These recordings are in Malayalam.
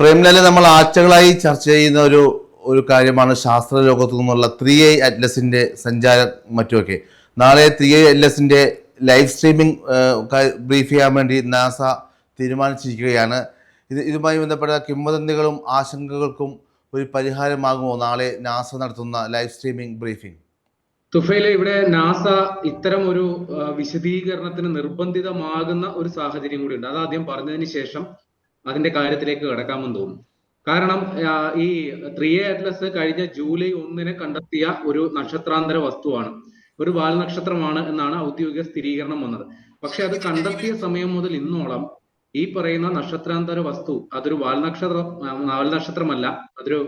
പ്രേംലാൽ നമ്മൾ ആഴ്ചകളായി ചർച്ച ചെയ്യുന്ന ഒരു ഒരു കാര്യമാണ് ശാസ്ത്ര ലോകത്തു നിന്നുള്ള ത്രീ ഐ അറ്റ്ലസിന്റെ സഞ്ചാരം മറ്റുമൊക്കെ. നാളെ ത്രീ ഐ അറ്റ്ലസിന്റെ ലൈവ് സ്ട്രീമിംഗ് ബ്രീഫ് ചെയ്യാൻ വേണ്ടി നാസ തീരുമാനിച്ചിരിക്കുകയാണ്. ഇത് ഇതുമായി ബന്ധപ്പെട്ട കിംവദന്തികളും ആശങ്കകൾക്കും ഒരു പരിഹാരമാകുമോ നാളെ നാസ നടത്തുന്ന ലൈവ് സ്ട്രീമിംഗ് ബ്രീഫിംഗ്? തുഫയിലെ ഇവിടെ നാസ ഇത്തരം ഒരു വിശദീകരണത്തിന് നിർബന്ധിതമാകുന്ന ഒരു സാഹചര്യം കൂടി ഉണ്ട് അത് ആദ്യം പറഞ്ഞതിന് ശേഷം അതിന്റെ കാര്യത്തിലേക്ക് കിടക്കാമെന്ന് തോന്നുന്നു. കാരണം ഈ ത്രീ അറ്റ്ലസ് കഴിഞ്ഞ ജൂലൈ ഒന്നിന് കണ്ടെത്തിയ ഒരു നക്ഷത്രാന്തര വസ്തുവാണ്. ഒരു വാൽനക്ഷത്രമാണ് എന്നാണ് ഔദ്യോഗിക സ്ഥിരീകരണം വന്നത്. പക്ഷെ അത് കണ്ടെത്തിയ സമയം മുതൽ ഇന്നോളം ഈ പറയുന്ന നക്ഷത്രാന്തര വസ്തു അതൊരു വാൽനക്ഷത്ര വാൽനക്ഷത്രമല്ല അതൊരു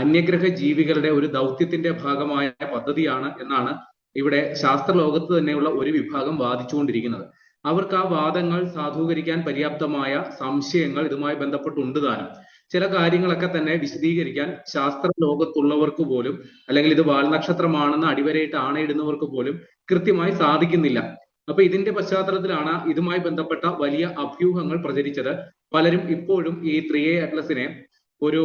അന്യഗ്രഹ ജീവികളുടെ ഒരു ദൗത്യത്തിന്റെ ഭാഗമായ പദ്ധതിയാണ് എന്നാണ് ഇവിടെ ശാസ്ത്ര ലോകത്ത് തന്നെയുള്ള ഒരു വിഭാഗം വാദിച്ചുകൊണ്ടിരിക്കുന്നത്. അവർക്ക് ആ വാദങ്ങൾ സാധൂകരിക്കാൻ പര്യാപ്തമായ സംശയങ്ങൾ ഇതുമായി ബന്ധപ്പെട്ടുണ്ട് താനും. ചില കാര്യങ്ങളൊക്കെ തന്നെ വിശദീകരിക്കാൻ ശാസ്ത്ര ലോകത്തുള്ളവർക്ക് പോലും അല്ലെങ്കിൽ ഇത് വാൽനക്ഷത്രമാണെന്ന് അടിവരയിട്ട് ആണയിടുന്നവർക്ക് പോലും കൃത്യമായി സാധിക്കുന്നില്ല. അപ്പൊ ഇതിന്റെ പശ്ചാത്തലത്തിലാണ് ഇതുമായി ബന്ധപ്പെട്ട വലിയ അഭ്യൂഹങ്ങൾ പ്രചരിച്ചത്. പലരും ഇപ്പോഴും ഈ ത്രീ എ അറ്റ്ലസിനെ ഒരു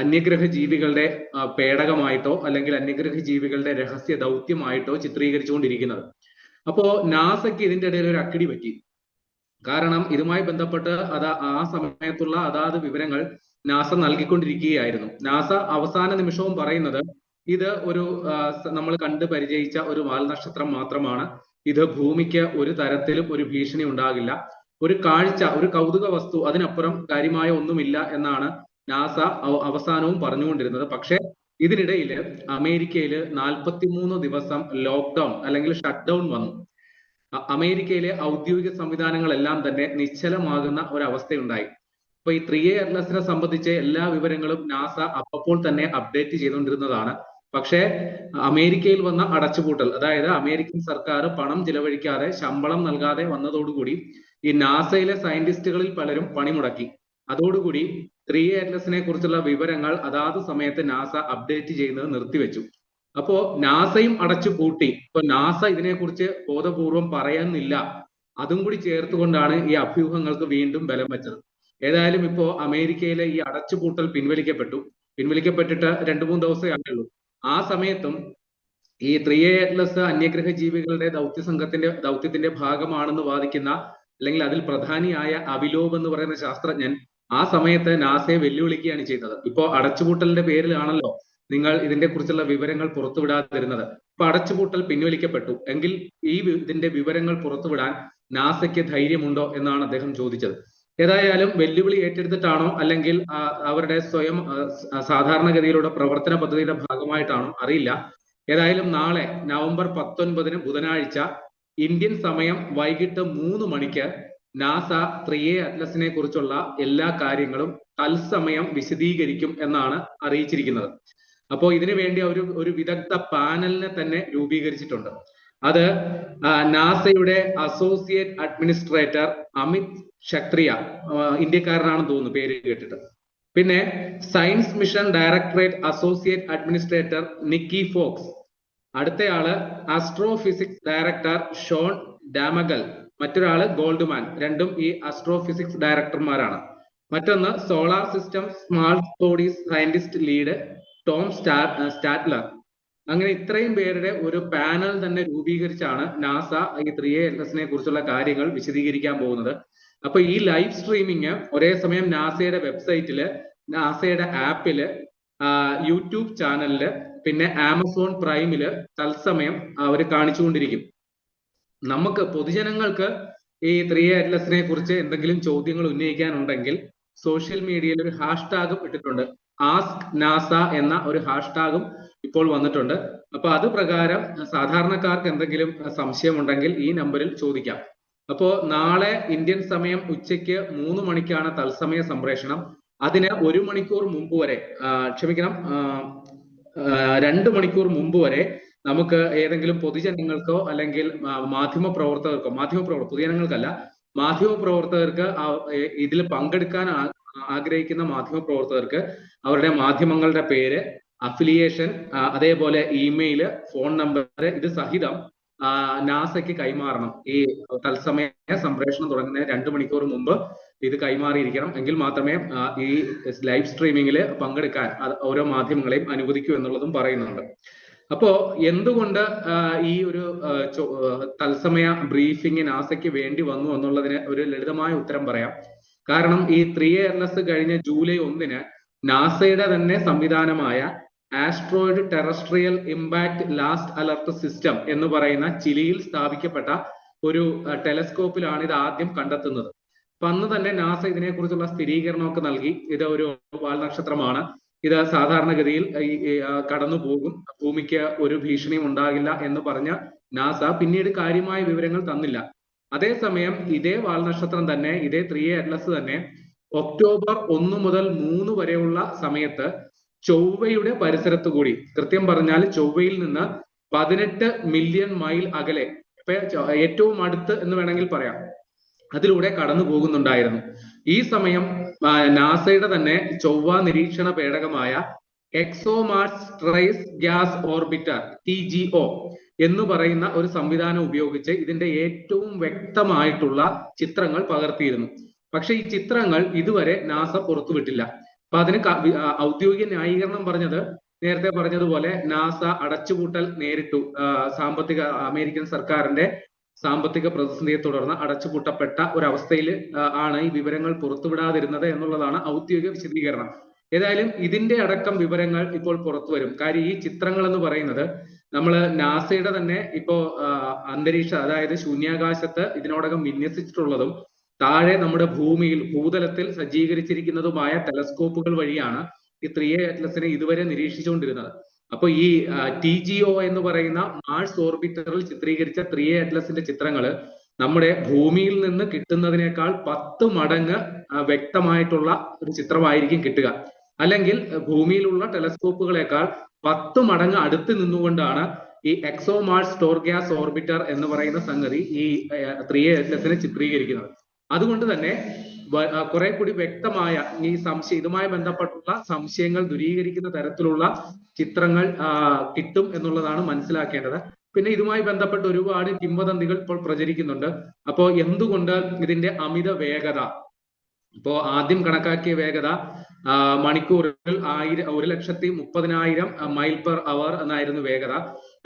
അന്യഗ്രഹ ജീവികളുടെ പേടകമായിട്ടോ അല്ലെങ്കിൽ അന്യഗ്രഹ ജീവികളുടെ രഹസ്യ ദൗത്യമായിട്ടോ ചിത്രീകരിച്ചുകൊണ്ടിരിക്കുന്നത്. അപ്പോ നാസയ്ക്ക് ഇതിന്റെ ഇടയിൽ ഒരു അക്കിടി പറ്റി. കാരണം ഇതുമായി ബന്ധപ്പെട്ട് അതാ ആ സമയത്തുള്ള അതാത് വിവരങ്ങൾ നാസ നൽകിക്കൊണ്ടിരിക്കുകയായിരുന്നു. നാസ അവസാന നിമിഷവും പറയുന്നത് ഇത് ഒരു നമ്മൾ കണ്ടു പരിചയിച്ച ഒരു വാൽനക്ഷത്രം മാത്രമാണ്. ഇത് ഭൂമിക്ക് ഒരു തരത്തിലും ഒരു ഭീഷണി ഉണ്ടാകില്ല. ഒരു കാഴ്ച ഒരു കൗതുക വസ്തു അതിനപ്പുറം കാര്യമായ ഒന്നുമില്ല എന്നാണ് നാസ അവസാനവും പറഞ്ഞുകൊണ്ടിരുന്നത്. പക്ഷേ ഇതിനിടയിൽ അമേരിക്കയിൽ നാൽപ്പത്തിമൂന്ന് ദിവസം ലോക്ക്ഡൗൺ അല്ലെങ്കിൽ ഷട്ട് ഡൗൺ വന്നു അമേരിക്കയിലെ ഔദ്യോഗിക സംവിധാനങ്ങളെല്ലാം തന്നെ നിശ്ചലമാകുന്ന ഒരവസ്ഥയുണ്ടായി. അപ്പൊ ഈ ത്രീ എയർലെസിനെ സംബന്ധിച്ച് എല്ലാ വിവരങ്ങളും നാസ അപ്പോൾ തന്നെ അപ്ഡേറ്റ് ചെയ്തുകൊണ്ടിരുന്നതാണ്. പക്ഷേ അമേരിക്കയിൽ വന്ന അടച്ചുപൂട്ടൽ അതായത് അമേരിക്കൻ സർക്കാർ പണം ചിലവഴിക്കാതെ ശമ്പളം നൽകാതെ വന്നതോടുകൂടി ഈ നാസയിലെ സയന്റിസ്റ്റുകളിൽ പലരും പണിമുടക്കി. അതോടുകൂടി ത്രീ ആറ്റ്ലസിനെ കുറിച്ചുള്ള വിവരങ്ങൾ അതാത് സമയത്ത് നാസ അപ്ഡേറ്റ് ചെയ്യുന്നത് നിർത്തിവെച്ചു. അപ്പോ നാസയും അടച്ചു പൂട്ടി. ഇപ്പൊ നാസ ഇതിനെക്കുറിച്ച് ബോധപൂർവം പറയുന്നില്ല. അതും കൂടി ചേർത്തുകൊണ്ടാണ് ഈ അഭ്യൂഹങ്ങൾക്ക് വീണ്ടും ബലം വെച്ചത്. ഏതായാലും ഇപ്പോ അമേരിക്കയിലെ ഈ അടച്ചുപൂട്ടൽ പിൻവലിക്കപ്പെട്ടു. പിൻവലിക്കപ്പെട്ടിട്ട് രണ്ടു മൂന്ന് ദിവസമേ ആയുള്ളൂ ആ സമയത്തും ഈ ത്രീ അറ്റ്ലസ് അന്യഗ്രഹ ജീവികളുടെ ദൗത്യ സംഘത്തിന്റെ ദൗത്യത്തിന്റെ ഭാഗമാണെന്ന് വാദിക്കുന്ന അല്ലെങ്കിൽ അതിൽ പ്രധാനിയായ അവിലോബ് എന്ന് പറയുന്ന ശാസ്ത്രജ്ഞൻ ആ സമയത്ത് നാസയെ വെല്ലുവിളിക്കുകയാണ് ചെയ്തത്. ഇപ്പോ അടച്ചുപൂട്ടലിന്റെ പേരിലാണല്ലോ നിങ്ങൾ ഇതിന്റെ കുറിച്ചുള്ള വിവരങ്ങൾ പുറത്തുവിടാതിരുന്നത്. ഇപ്പൊ അടച്ചുപൂട്ടൽ പിൻവലിക്കപ്പെട്ടു. എങ്കിൽ ഈ ഇതിന്റെ വിവരങ്ങൾ പുറത്തുവിടാൻ നാസയ്ക്ക് ധൈര്യമുണ്ടോ എന്നാണ് അദ്ദേഹം ചോദിച്ചത്. ഏതായാലും വെല്ലുവിളി ഏറ്റെടുത്തിട്ടാണോ അല്ലെങ്കിൽ അവരുടെ സ്വയം സാധാരണഗതിയിലുള്ള പ്രവർത്തന പദ്ധതിയുടെ ഭാഗമായിട്ടാണോ? അറിയില്ല. ഏതായാലും നാളെ നവംബർ പത്തൊൻപതിന് ബുധനാഴ്ച ഇന്ത്യൻ സമയം വൈകിട്ട് മൂന്ന് മണിക്ക് നാസ ത്രീ എ അറ്റ്ലസിനെ കുറിച്ചുള്ള എല്ലാ കാര്യങ്ങളും തത്സമയം വിശദീകരിക്കും എന്നാണ് അറിയിച്ചിരിക്കുന്നത്. അപ്പോൾ ഇതിനു വേണ്ടി ഒരു ഒരു വിദഗ്ധ പാനലിനെ തന്നെ രൂപീകരിച്ചിട്ടുണ്ട്. അത് നാസയുടെ അസോസിയേറ്റ് അഡ്മിനിസ്ട്രേറ്റർ അമിത് ക്ഷത്രിയ ആ, ഇന്ത്യക്കാരനാണെന്ന് തോന്നുന്നു പേര് കേട്ടിട്ട്. പിന്നെ science mission directorate associate administrator Nicky Fox. അടുത്തയാൾ astrophysics director Shawn Domagal. മറ്റൊരാൾ ഗോൾഡ്മാൻ. രണ്ടും ഈ ആസ്ട്രോഫിസിക്സ് ഡയറക്ടർമാരാണ് മറ്റൊന്ന് solar system smart bodies scientist lead Tom സ്റ്റാ സ്റ്റാറ്റ്ലർ. അങ്ങനെ ഇത്രയും പേരുടെ ഒരു പാനൽ തന്നെ രൂപീകരിച്ചാണ് നാസ ഈ ത്രീ എ എൽഎസിനെ കുറിച്ചുള്ള കാര്യങ്ങൾ വിശദീകരിക്കാൻ പോകുന്നത്. അപ്പൊ ഈ ലൈവ് സ്ട്രീമിങ് ഒരേ സമയം നാസയുടെ വെബ്സൈറ്റിൽ നാസയുടെ ആപ്പിൽ യൂട്യൂബ് ചാനലിൽ പിന്നെ ആമസോൺ പ്രൈമിൽ തത്സമയം അവർ കാണിച്ചുകൊണ്ടിരിക്കും. നമുക്ക് പൊതുജനങ്ങൾക്ക് ഈ ത്രീ അറ്റ്ലസിനെ കുറിച്ച് എന്തെങ്കിലും ചോദ്യങ്ങൾ ഉന്നയിക്കാനുണ്ടെങ്കിൽ സോഷ്യൽ മീഡിയയിൽ ഒരു ഹാഷ്ടാഗും ഇട്ടിട്ടുണ്ട്. ആസ്ക് നാസ എന്ന ഒരു ഹാഷ്ടാഗും ഇപ്പോൾ വന്നിട്ടുണ്ട്. അപ്പൊ അത് പ്രകാരം സാധാരണക്കാർക്ക് എന്തെങ്കിലും സംശയം ഉണ്ടെങ്കിൽ ഈ നമ്പറിൽ ചോദിക്കാം. അപ്പോ നാളെ ഇന്ത്യൻ സമയം ഉച്ചയ്ക്ക് മൂന്ന് മണിക്കാണ് തത്സമയ സംപ്രേഷണം. അതിന് ഒരു മണിക്കൂർ മുമ്പ് വരെ ക്ഷമിക്കണം രണ്ട് മണിക്കൂർ മുമ്പ് വരെ നമുക്ക് ഏതെങ്കിലും പൊതുജനങ്ങൾക്കോ അല്ലെങ്കിൽ മാധ്യമ പ്രവർത്തകർക്കോ മാധ്യമ പ്രവർത്തകർ പൊതുജനങ്ങൾക്കല്ല മാധ്യമ പ്രവർത്തകർക്ക് ഇതിൽ പങ്കെടുക്കാൻ ആഗ്രഹിക്കുന്ന മാധ്യമ പ്രവർത്തകർക്ക് അവരുടെ മാധ്യമങ്ങളുടെ പേര് അഫിലിയേഷൻ അതേപോലെ ഇമെയിൽ ഫോൺ നമ്പർ ഇത് സഹിതം നാസയ്ക്ക് കൈമാറണം. ഈ തത്സമയ സംപ്രേഷണം തുടങ്ങുന്ന രണ്ട് മണിക്കൂർ മുമ്പ് ഇത് കൈമാറിയിരിക്കണം. എങ്കിൽ മാത്രമേ ഈ ലൈവ് സ്ട്രീമിംഗിൽ പങ്കെടുക്കാൻ ഓരോ മാധ്യമങ്ങളെയും അനുവദിക്കൂ എന്നുള്ളതും പറയുന്നുണ്ട്. അപ്പോ എന്തുകൊണ്ട് ഈ ഒരു തത്സമയ ബ്രീഫിംഗ് നാസയ്ക്ക് വേണ്ടി വന്നു എന്നുള്ളതിന് ഒരു ലളിതമായ ഉത്തരം പറയാം. കാരണം ഈ ത്രീ എയർലെസ് കഴിഞ്ഞ ജൂലൈ ഒന്നിന് നാസയുടെ തന്നെ സംവിധാനമായ asteroid terrestrial impact last alert system എന്ന് പറയുന്ന ചിലിയിൽ സ്ഥാപിക്കപ്പെട്ട ഒരു ടെലസ്കോപ്പിലാണ് ഇത് ആദ്യം കണ്ടെത്തുന്നത്. അപ്പൊ അന്ന് തന്നെ നാസ ഇതിനെക്കുറിച്ചുള്ള സ്ഥിരീകരണമൊക്കെ നൽകി. ഇത് ഒരു വാൽനക്ഷത്രമാണ്. ഇത് സാധാരണഗതിയിൽ കടന്നു പോകും ഭൂമിക്ക് ഒരു ഭീഷണിയും ഉണ്ടാകില്ല എന്ന് പറഞ്ഞ നാസ പിന്നീട് കാര്യമായ വിവരങ്ങൾ തന്നില്ല. അതേസമയം ഇതേ വാൽനക്ഷത്രം തന്നെ ഇതേ ത്രീ അറ്റ്ലസ് തന്നെ ഒക്ടോബർ ഒന്ന് മുതൽ മൂന്ന് വരെയുള്ള സമയത്ത് ചൊവ്വയുടെ പരിസരത്ത് കൂടി കൃത്യം പറഞ്ഞാൽ ചൊവ്വയിൽ നിന്ന് പതിനെട്ട് മില്യൺ മൈൽ അകലെ ഏറ്റവും അടുത്ത് എന്ന് വേണമെങ്കിൽ പറയാം അതിലൂടെ കടന്നു പോകുന്നുണ്ടായിരുന്നു ഈ സമയം നാസയുടെ തന്നെ ചൊവ്വ നിരീക്ഷണ പേടകമായ ExoMars trace gas orbiter T G O എന്ന് പറയുന്ന ഒരു സംവിധാനം ഉപയോഗിച്ച് ഇതിന്റെ ഏറ്റവും വ്യക്തമായിട്ടുള്ള ചിത്രങ്ങൾ പകർത്തിയിരുന്നു. പക്ഷെ ഈ ചിത്രങ്ങൾ ഇതുവരെ നാസ പുറത്തുവിട്ടില്ല. അപ്പൊ അതിന് ഔദ്യോഗിക ന്യായീകരണം പറഞ്ഞത് നേരത്തെ പറഞ്ഞതുപോലെ നാസ അടച്ചുപൂട്ടൽ നേരിട്ടു സാമ്പത്തിക അമേരിക്കൻ സർക്കാരിന്റെ സാമ്പത്തിക പ്രതിസന്ധിയെ തുടർന്ന് അടച്ചുപൂട്ടപ്പെട്ട ഒരവസ്ഥയിൽ ആണ് ഈ വിവരങ്ങൾ പുറത്തുവിടാതിരുന്നത് എന്നുള്ളതാണ് ഔദ്യോഗിക വിശദീകരണം. ഏതായാലും ഇതിന്റെ അടക്കം വിവരങ്ങൾ ഇപ്പോൾ പുറത്തു വരും കാര്യം ഈ ചിത്രങ്ങൾ എന്ന് പറയുന്നത് നമ്മൾ നാസയുടെ തന്നെ ഇപ്പോ അന്തരീക്ഷ അതായത് ശൂന്യാകാശത്ത് ഇതിനോടകം വിന്യസിച്ചിട്ടുള്ളതും താഴെ നമ്മുടെ ഭൂമിയിൽ ഭൂതലത്തിൽ സജ്ജീകരിച്ചിരിക്കുന്നതുമായ ടെലസ്കോപ്പുകൾ വഴിയാണ് ഈ ത്രീ എ അറ്റ്ലസിനെ ഇതുവരെ നിരീക്ഷിച്ചുകൊണ്ടിരുന്നത്. അപ്പൊ ഈ ടി ജി ഒ എന്ന് പറയുന്ന മാർസ് ഓർബിറ്ററിൽ ചിത്രീകരിച്ച ത്രീ അറ്റ്ലസിന്റെ ചിത്രങ്ങൾ നമ്മുടെ ഭൂമിയിൽ നിന്ന് കിട്ടുന്നതിനേക്കാൾ പത്ത് മടങ്ങ് വ്യക്തമായിട്ടുള്ള ഒരു ചിത്രമായിരിക്കും കിട്ടുക. അല്ലെങ്കിൽ ഭൂമിയിലുള്ള ടെലസ്കോപ്പുകളെക്കാൾ പത്ത് മടങ്ങ് അടുത്ത് നിന്നുകൊണ്ടാണ് ഈ എക്സോമാർസ് ടോർഗ്യാസ് ഓർബിറ്റർ എന്ന് പറയുന്ന സംഗതി ഈ ത്രീ അറ്റ്ലസിനെ ചിത്രീകരിക്കുന്നത്. അതുകൊണ്ട് തന്നെ കുറെ കൂടി വ്യക്തമായ ഈ സംശയം ഇതുമായി ബന്ധപ്പെട്ടുള്ള സംശയങ്ങൾ ദൂരീകരിക്കുന്ന തരത്തിലുള്ള ചിത്രങ്ങൾ കിട്ടും എന്നുള്ളതാണ് മനസ്സിലാക്കേണ്ടത്. പിന്നെ ഇതുമായി ബന്ധപ്പെട്ട് ഒരുപാട് കിംവദന്തികൾ ഇപ്പോൾ പ്രചരിക്കുന്നുണ്ട്. അപ്പോ എന്തുകൊണ്ട് ഇതിന്റെ അമിത വേഗത? ഇപ്പോ ആദ്യം കണക്കാക്കിയ വേഗത മണിക്കൂറിൽ ആയിരം ഒരു ലക്ഷത്തി മുപ്പതിനായിരം മൈൽ പെർ അവർ എന്നായിരുന്നു വേഗത.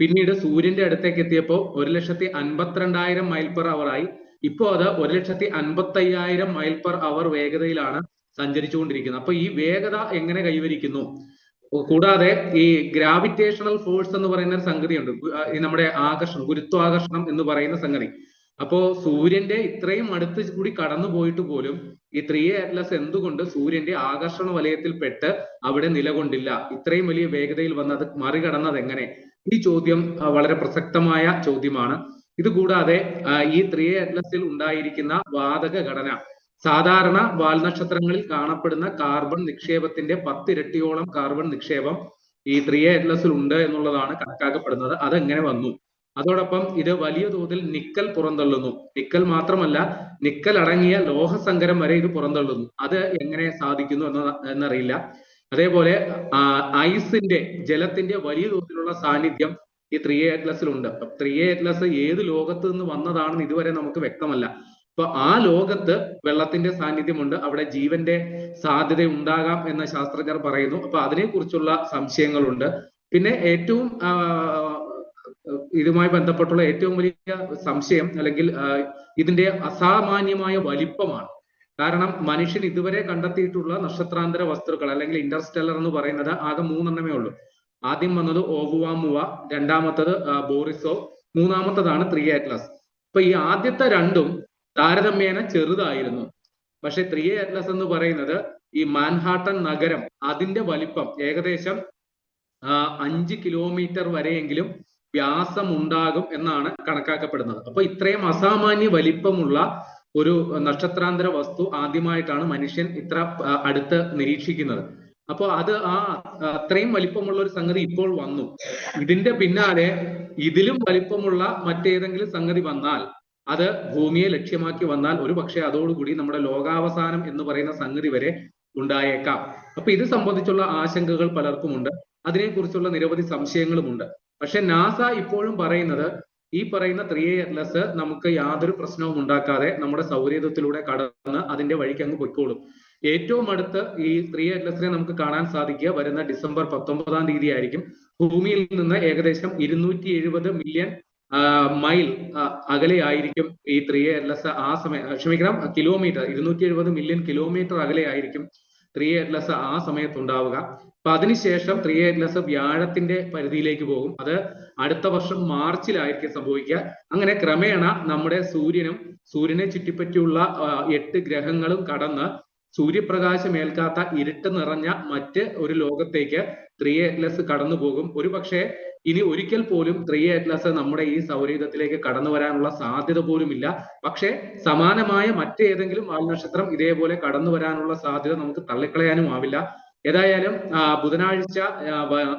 പിന്നീട് സൂര്യന്റെ അടുത്തേക്ക് എത്തിയപ്പോൾ ഒരു ലക്ഷത്തി അൻപത്തിരണ്ടായിരം മൈൽ പെർ അവർ ആയി. ഇപ്പോ അത് ഒരു ലക്ഷത്തി അൻപത്തി അയ്യായിരം മൈൽ പെർ അവർ വേഗതയിലാണ് സഞ്ചരിച്ചുകൊണ്ടിരിക്കുന്നത്. അപ്പൊ ഈ വേഗത എങ്ങനെ കൈവരിക്കുന്നു? കൂടാതെ ഈ ഗ്രാവിറ്റേഷണൽ ഫോഴ്സ് എന്ന് പറയുന്ന ഒരു സംഗതിയുണ്ട്. നമ്മുടെ ആകർഷണം ഗുരുത്വാകർഷണം എന്ന് പറയുന്ന സംഗതി. അപ്പോ സൂര്യന്റെ ഇത്രയും അടുത്ത് കൂടി കടന്നു പോയിട്ട് പോലും ഈ ത്രീ അറ്റ്ലസ് എന്തുകൊണ്ട് സൂര്യന്റെ ആകർഷണ വലയത്തിൽ പെട്ട് അവിടെ നിലകൊണ്ടില്ല? ഇത്രയും വലിയ വേഗതയിൽ വന്ന് അത് മറികടന്നത് എങ്ങനെ? ഈ ചോദ്യം വളരെ പ്രസക്തമായ ചോദ്യമാണ്. ഇത് കൂടാതെ ഈ ത്രീ അറ്റ്ലസിൽ ഉണ്ടായിരിക്കുന്ന വാതക ഘടന സാധാരണ വാൽനക്ഷത്രങ്ങളിൽ കാണപ്പെടുന്ന കാർബൺ നിക്ഷേപത്തിന്റെ പത്തിരട്ടിയോളം കാർബൺ നിക്ഷേപം ഈ ത്രീ അറ്റ്ലസിൽ ഉണ്ട് എന്നുള്ളതാണ് കണക്കാക്കപ്പെടുന്നത്. അതെങ്ങനെ വന്നു? അതോടൊപ്പം ഇത് വലിയ തോതിൽ നിക്കൽ പുറന്തള്ളുന്നു. നിക്കൽ മാത്രമല്ല നിക്കൽ അടങ്ങിയ ലോഹസങ്കരം വരെ ഇത് പുറന്തള്ളുന്നു. അത് എങ്ങനെ സാധിക്കുന്നു എന്ന് എന്നറിയില്ല. അതേപോലെ ഐസിന്റെ ജലത്തിന്റെ വലിയ തോതിലുള്ള സാന്നിധ്യം ഈ ത്രീ എ അറ്റ്ലസിലുണ്ട് അപ്പൊ ത്രീ എ അറ്റ്ലസ് ഏത് ലോകത്ത് നിന്ന് വന്നതാണെന്ന് ഇതുവരെ നമുക്ക് വ്യക്തമല്ല. അപ്പൊ ആ ലോകത്ത് വെള്ളത്തിന്റെ സാന്നിധ്യമുണ്ട്. അവിടെ ജീവന്റെ സാധ്യത ഉണ്ടാകാം എന്ന് ശാസ്ത്രജ്ഞർ പറയുന്നു. അപ്പൊ അതിനെക്കുറിച്ചുള്ള സംശയങ്ങളുണ്ട്. പിന്നെ ഏറ്റവും ഇതുമായി ബന്ധപ്പെട്ടുള്ള ഏറ്റവും വലിയ സംശയം അല്ലെങ്കിൽ ഇതിന്റെ അസാമാന്യമായ വലിപ്പമാണ്. കാരണം മനുഷ്യൻ ഇതുവരെ കണ്ടെത്തിയിട്ടുള്ള നക്ഷത്രാന്തര വസ്തുക്കൾ അല്ലെങ്കിൽ ഇന്റർസ്റ്റെല്ലർ എന്ന് പറയുന്നത് ആകെ മൂന്നെണ്ണമേ ഉള്ളൂ. ആദ്യം വന്നത് ഓവുവാമുവ രണ്ടാമത്തത് ബോറിസോ മൂന്നാമത്തതാണ് ത്രീ അറ്റ്ലസ് അപ്പൊ ഈ ആദ്യത്തെ രണ്ടും താരതമ്യേന ചെറുതായിരുന്നു. പക്ഷെ ത്രീ അറ്റ്ലസ് എന്ന് പറയുന്നത് ഈ മാൻഹാട്ടൻ നഗരം അതിന്റെ വലിപ്പം ഏകദേശം അഞ്ച് കിലോമീറ്റർ വരെയെങ്കിലും വ്യാസം ഉണ്ടാകും എന്നാണ് കണക്കാക്കപ്പെടുന്നത്. അപ്പൊ ഇത്രയും അസാമാന്യ വലിപ്പമുള്ള ഒരു നക്ഷത്രാന്തര വസ്തു ആദ്യമായിട്ടാണ് മനുഷ്യൻ ഇത്ര അടുത്ത് നിരീക്ഷിക്കുന്നത്. അപ്പൊ അത് ആ അത്രയും വലിപ്പമുള്ള ഒരു സംഗതി ഇപ്പോൾ വന്നു. ഇതിന്റെ പിന്നാലെ ഇതിലും വലിപ്പമുള്ള മറ്റേതെങ്കിലും സംഗതി വന്നാൽ അത് ഭൂമിയെ ലക്ഷ്യമാക്കി വന്നാൽ ഒരു പക്ഷേ അതോടുകൂടി നമ്മുടെ ലോകാവസാനം എന്ന് പറയുന്ന സംഗതി വരെ ഉണ്ടായേക്കാം. അപ്പൊ ഇത് സംബന്ധിച്ചുള്ള ആശങ്കകൾ പലർക്കുമുണ്ട്. അതിനെക്കുറിച്ചുള്ള നിരവധി സംശയങ്ങളുമുണ്ട്. പക്ഷെ നാസ ഇപ്പോഴും പറയുന്നത് ഈ പറയുന്ന ത്രീ എയർലെസ് നമുക്ക് യാതൊരു പ്രശ്നവും ഉണ്ടാക്കാതെ നമ്മുടെ സൗഹൃദത്തിലൂടെ കടന്ന് അതിന്റെ വഴിക്ക് അങ്ങ് പൊയ്ക്കോളും. ഏറ്റവും അടുത്ത് ഈ ത്രീ അറ്റ്ലസിനെ നമുക്ക് കാണാൻ സാധിക്കുക വരുന്ന ഡിസംബർ പത്തൊമ്പതാം തീയതി ആയിരിക്കും ഭൂമിയിൽ നിന്ന് ഏകദേശം ഇരുന്നൂറ്റി എഴുപത് മില്യൺ മൈൽ അകലെയായിരിക്കും ഈ ത്രീ അറ്റ്ലസ് ആ സമയം ക്ഷമിക്കണം കിലോമീറ്റർ ഇരുന്നൂറ്റി എഴുപത് മില്യൺ കിലോമീറ്റർ അകലെയായിരിക്കും ത്രീ അറ്റ്ലസ് ആ സമയത്ത് ഉണ്ടാവുക അപ്പൊ അതിനുശേഷം ത്രീ അറ്റ്ലസ് വ്യാഴത്തിന്റെ പരിധിയിലേക്ക് പോകും. അത് അടുത്ത വർഷം മാർച്ചിലായിരിക്കും സംഭവിക്കുക. അങ്ങനെ ക്രമേണ നമ്മുടെ സൂര്യനും സൂര്യനെ ചുറ്റിപ്പറ്റിയുള്ള എട്ട് ഗ്രഹങ്ങളും കടന്ന് സൂര്യപ്രകാശം ഏൽക്കാത്ത ഇരുട്ട് നിറഞ്ഞ മറ്റ് ഒരു ലോകത്തേക്ക് ത്രീ അറ്റ്ലസ് കടന്നു പോകും. ഒരു പക്ഷേ ഇനി ഒരിക്കൽ പോലും ത്രീ അറ്റ്ലസ് നമ്മുടെ ഈ സൗരയുധത്തിലേക്ക് കടന്നു വരാനുള്ള സാധ്യത പോലുമില്ല. പക്ഷേ സമാനമായ മറ്റേതെങ്കിലും വാൽനക്ഷത്രം ഇതേപോലെ കടന്നു വരാനുള്ള സാധ്യത നമുക്ക് തള്ളിക്കളയാനും ആവില്ല. ഏതായാലും ബുധനാഴ്ച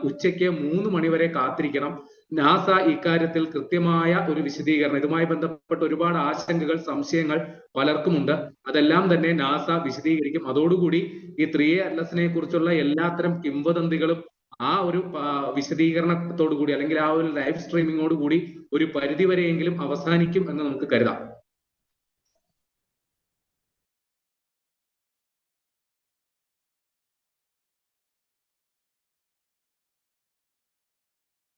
ഉച്ചയ്ക്ക് മൂന്ന് മണിവരെ കാത്തിരിക്കണം. നാസ ഇക്കാര്യത്തിൽ കൃത്യമായ ഒരു വിശദീകരണം ഇതുമായി ബന്ധപ്പെട്ട് ഒരുപാട് ആശങ്കകൾ സംശയങ്ങൾ പലർക്കുമുണ്ട്. അതെല്ലാം തന്നെ നാസ വിശദീകരിക്കും. അതോടുകൂടി ഈ ത്രീ അറ്റ്ലസിനെ കുറിച്ചുള്ള എല്ലാത്തരം കിംവദന്തികളും ആ ഒരു വിശദീകരണത്തോടു കൂടി അല്ലെങ്കിൽ ആ ഒരു ലൈവ് സ്ട്രീമിങ്ങോട് കൂടി ഒരു പരിധി വരെയെങ്കിലും അവസാനിക്കും എന്ന് നമുക്ക് കരുതാം.